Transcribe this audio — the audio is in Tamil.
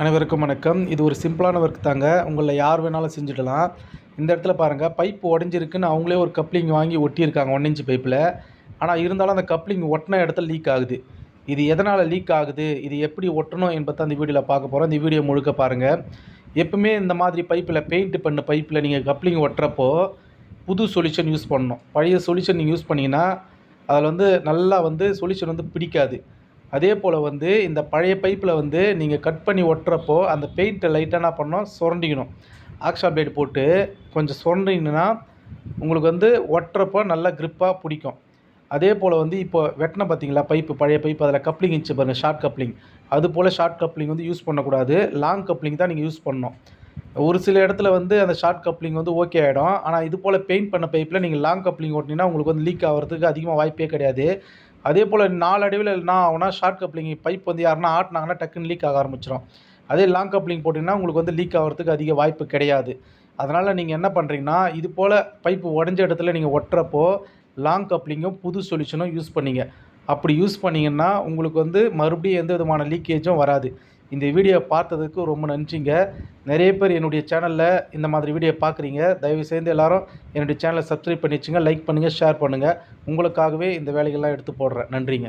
அனைவருக்கும் வணக்கம். இது ஒரு சிம்பிளான ஒர்க் தாங்க. உங்களில் யார் வேணாலும் செஞ்சுடலாம். இந்த இடத்துல பாருங்கள் பைப் உடஞ்சிருக்குன்னு அவங்களே ஒரு கப்ளிங் வாங்கி ஒட்டியிருக்காங்க ஒன் இன்ச்சு பைப்பில் ஆனால் இருந்தாலும் அந்த கப்ளிங் ஒட்டின இடத்துல லீக் ஆகுது. இது எதனால் லீக் ஆகுது? இது எப்படி ஒட்டணும் என்பதை அந்த வீடியோவில் பார்க்க போகிறோம் இந்த வீடியோ முழுக்க பாருங்கள் எப்பவுமே இந்த மாதிரி பைப்பில் பெயிண்ட் பண்ண பைப்பில் நீங்கள் கப்ளிங் ஒட்டுறப்போ புது சொல்யூஷன் யூஸ் பண்ணணும். பழைய சொல்யூஷன் நீங்கள் யூஸ் பண்ணிங்கன்னா அதில் வந்து நல்லா வந்து சொல்யூஷன் வந்து பிடிக்காது. அதே போல் வந்து இந்த பழைய பைப்பில் வந்து நீங்கள் கட் பண்ணி ஒட்டுறப்போ அந்த பெயிண்ட்டை லைட்டாக என்ன பண்ணணும்? சுரண்டிக்கணும். ஆக்ஷா பிளேடு போட்டு கொஞ்சம் சுரண்டிங்கன்னா உங்களுக்கு வந்து ஒட்டுறப்போ நல்லா க்ரிப்பாக பிடிக்கும். அதே போல் வந்து இப்போ வெட்டின பார்த்தீங்களா பைப்பு பழைய பைப் அதில் கப்ளிங் இருந்துச்சு பாருங்கள் ஷார்ட் கப்ளிங் அது போல் ஷார்ட் கப்ளிங் வந்து யூஸ் பண்ணக்கூடாது. லாங் கப்ளிங் தான் நீங்கள் யூஸ் பண்ணணும். ஒரு சில இடத்துல வந்து அந்த ஷார்ட் கப்ளிங் வந்து ஓகே ஆகிடும் ஆனால் இது போல் பெயிண்ட் பண்ண பைப்பில் நீங்கள் லாங் கப்ளிங் ஓட்டினீங்கன்னா உங்களுக்கு வந்து லீக் ஆகிறதுக்கு அதிகமாக வாய்ப்பே கிடையாது. அதே போல் நாளடைவில் என்ன ஆகுனா ஷார்ட் கப்ளிங் பைப் வந்து யாருன்னா ஆட்டினாங்கன்னா டக்குன்னு லீக் ஆக ஆரம்பிச்சிடும் அதே லாங் கப்ளிங் போட்டிங்கன்னா உங்களுக்கு வந்து லீக் ஆகிறதுக்கு அதிக வாய்ப்பு கிடையாது. அதனால் நீங்கள் என்ன பண்ணுறீங்கன்னா இது போல் பைப்பு உடஞ்ச இடத்துல நீங்கள் ஒட்டுறப்போ லாங் கப்ளிங்கும் புது சொல்யூஷனும் யூஸ் பண்ணீங்க. அப்படி யூஸ் பண்ணிங்கன்னா உங்களுக்கு வந்து மறுபடியும் எந்த விதமான லீக்கேஜும் வராது. இந்த வீடியோ பார்த்ததுக்கு ரொம்ப நன்றிங்க. நிறைய பேர் என்னுடைய சேனலில் இந்த மாதிரி வீடியோ பார்க்குறீங்க. தயவுசெய்து எல்லோரும் எல்லாரும் என்னுடைய சேனலை சப்ஸ்கிரைப் பண்ணி வச்சுங்க லைக் பண்ணுங்கள் ஷேர் பண்ணுங்கள் உங்களுக்காகவே இந்த வேலைகள்லாம் எடுத்து போடுறேன். நன்றிங்க.